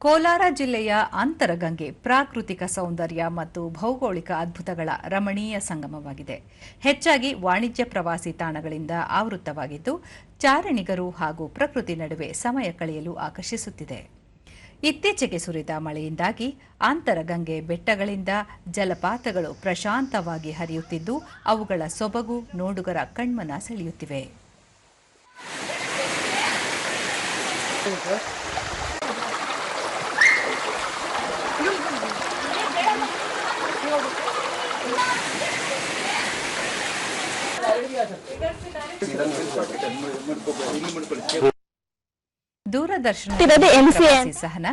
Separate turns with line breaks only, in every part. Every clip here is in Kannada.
ಕೋಲಾರ ಜಿಲ್ಲೆಯ ಅಂತರಗಂಗೆ ಪ್ರಾಕೃತಿಕ ಸೌಂದರ್ಯ ಮತ್ತು ಭೌಗೋಳಿಕ ಅದ್ಭುತಗಳ ರಮಣೀಯ ಸಂಗಮವಾಗಿದೆ. ಹೆಚ್ಚಾಗಿ ವಾಣಿಜ್ಯ ಪ್ರವಾಸಿ ತಾಣಗಳಿಂದ ಆವೃತ್ತವಾಗಿದ್ದು, ಚಾರಣಿಗರು ಹಾಗೂ ಪ್ರಕೃತಿ ನಡುವೆ ಸಮಯ ಕಳೆಯಲು ಆಕರ್ಷಿಸುತ್ತಿದೆ. ಇತ್ತೀಚೆಗೆ ಸುರಿದ ಮಳೆಯಿಂದಾಗಿ ಅಂತರಗಂಗೆ ಬೆಟ್ಟಗಳಿಂದ ಜಲಪಾತಗಳು ಪ್ರಶಾಂತವಾಗಿ ಹರಿಯುತ್ತಿದ್ದು, ಅವುಗಳ ಸೊಬಗು, ನೋಡುಗರ ಕಣ್ಮನ ಸೆಳೆಯುತ್ತಿವೆ. ದೂರದರ್ಶನ ಸಹನ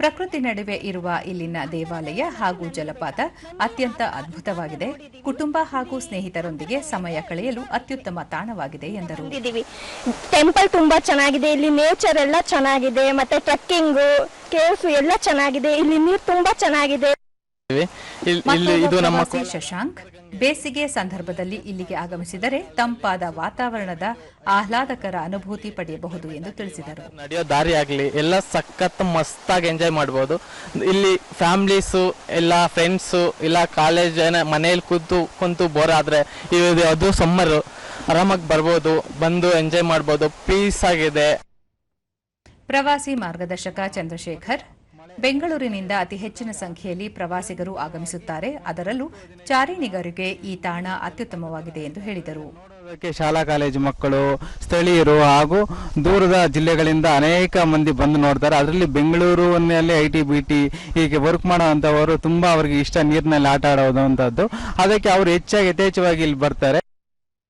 ಪ್ರಕೃತಿ ನಡುವೆ ಇರುವ ಇಲ್ಲಿನ ದೇವಾಲಯ ಹಾಗೂ ಜಲಪಾತ ಅತ್ಯಂತ ಅದ್ಭುತವಾಗಿದೆ. ಕುಟುಂಬ ಹಾಗೂ ಸ್ನೇಹಿತರೊಂದಿಗೆ ಸಮಯ ಕಳೆಯಲು ಅತ್ಯುತ್ತಮ ತಾಣವಾಗಿದೆ ಎಂದರು.
ಟೆಂಪಲ್ ತುಂಬಾ ಚೆನ್ನಾಗಿದೆ. ಇಲ್ಲಿ ನೇಚರ್ ಎಲ್ಲ ಚೆನ್ನಾಗಿದೆ. ಮತ್ತೆ ಟ್ರಕ್ಕಿಂಗ್ ಕೇವ್ಸ್ ಎಲ್ಲ ಚೆನ್ನಾಗಿದೆ. ಇಲ್ಲಿ ನೀರು ತುಂಬಾ ಚೆನ್ನಾಗಿದೆ.
ಶಶಾಂಕ್ ಬೇಸಿಗೆ ಸಂದರ್ಭದಲ್ಲಿ ಇಲ್ಲಿಗೆ ಆಗಮಿಸಿದರೆ ತಂಪಾದ ವಾತಾವರಣದ ಆಹ್ಲಾದಕರ ಅನುಭೂತಿ ಪಡೆಯಬಹುದು ಎಂದು ತಿಳಿಸಿದರು.
ನಡೆಯೋ ದಾರಿ ಆಗಲಿ ಎಲ್ಲ ಸಖತ್ ಮಸ್ತಾಗಿ ಎಂಜಾಯ್ ಮಾಡ್ಬೋದು. ಇಲ್ಲಿ ಫ್ಯಾಮ್ಲೀಸು ಎಲ್ಲ ಫ್ರೆಂಡ್ಸು ಇಲ್ಲ ಕಾಲೇಜ್ ಮನೆಯಲ್ಲಿ ಮನೇಲಿ ಕೂತು ಕುಂತು ಬೋರ್ ಆದರೆ ಇದು ಅದು ಸಮ್ಮರ್ ಆರಾಮಾಗಿ ಬರ್ಬೋದು ಬಂದು ಎಂಜಾಯ್ ಮಾಡ್ಬೋದು ಪೀಸ್ ಆಗಿದೆ.
ಪ್ರವಾಸಿ ಮಾರ್ಗದರ್ಶಕ ಚಂದ್ರಶೇಖರ್ ಬೆಂಗಳೂರಿನಿಂದ ಅತಿ ಹೆಚ್ಚಿನ ಸಂಖ್ಯೆಯಲ್ಲಿ ಪ್ರವಾಸಿಗರು ಆಗಮಿಸುತ್ತಾರೆ. ಅದರಲ್ಲೂ ಚಾರಿಣಿಗರಿಗೆ ಈ ತಾಣ ಅತ್ಯುತ್ತಮವಾಗಿದೆ ಎಂದು ಹೇಳಿದರು.
ಶಾಲಾ ಕಾಲೇಜು ಮಕ್ಕಳು, ಸ್ಥಳೀಯರು ಹಾಗೂ ದೂರದ ಜಿಲ್ಲೆಗಳಿಂದ ಅನೇಕ ಮಂದಿ ಬಂದು ನೋಡ್ತಾರೆ. ಅದರಲ್ಲಿ ಬೆಂಗಳೂರಿನಲ್ಲಿ ಐ ಟಿ ಬಿ ಟಿ ಹೀಗೆ ವರ್ಕ್ ಮಾಡುವಂಥವರು ತುಂಬಾ ಅವರಿಗೆ ಇಷ್ಟ ನೀರಿನಲ್ಲಿ ಆಟ ಆಡೋದು ಅಂತದ್ದು ಅದಕ್ಕೆ ಅವರು ಹೆಚ್ಚಾಗಿ ಯಥೇಚ್ಛವಾಗಿ ಇಲ್ಲಿ ಬರ್ತಾರೆ.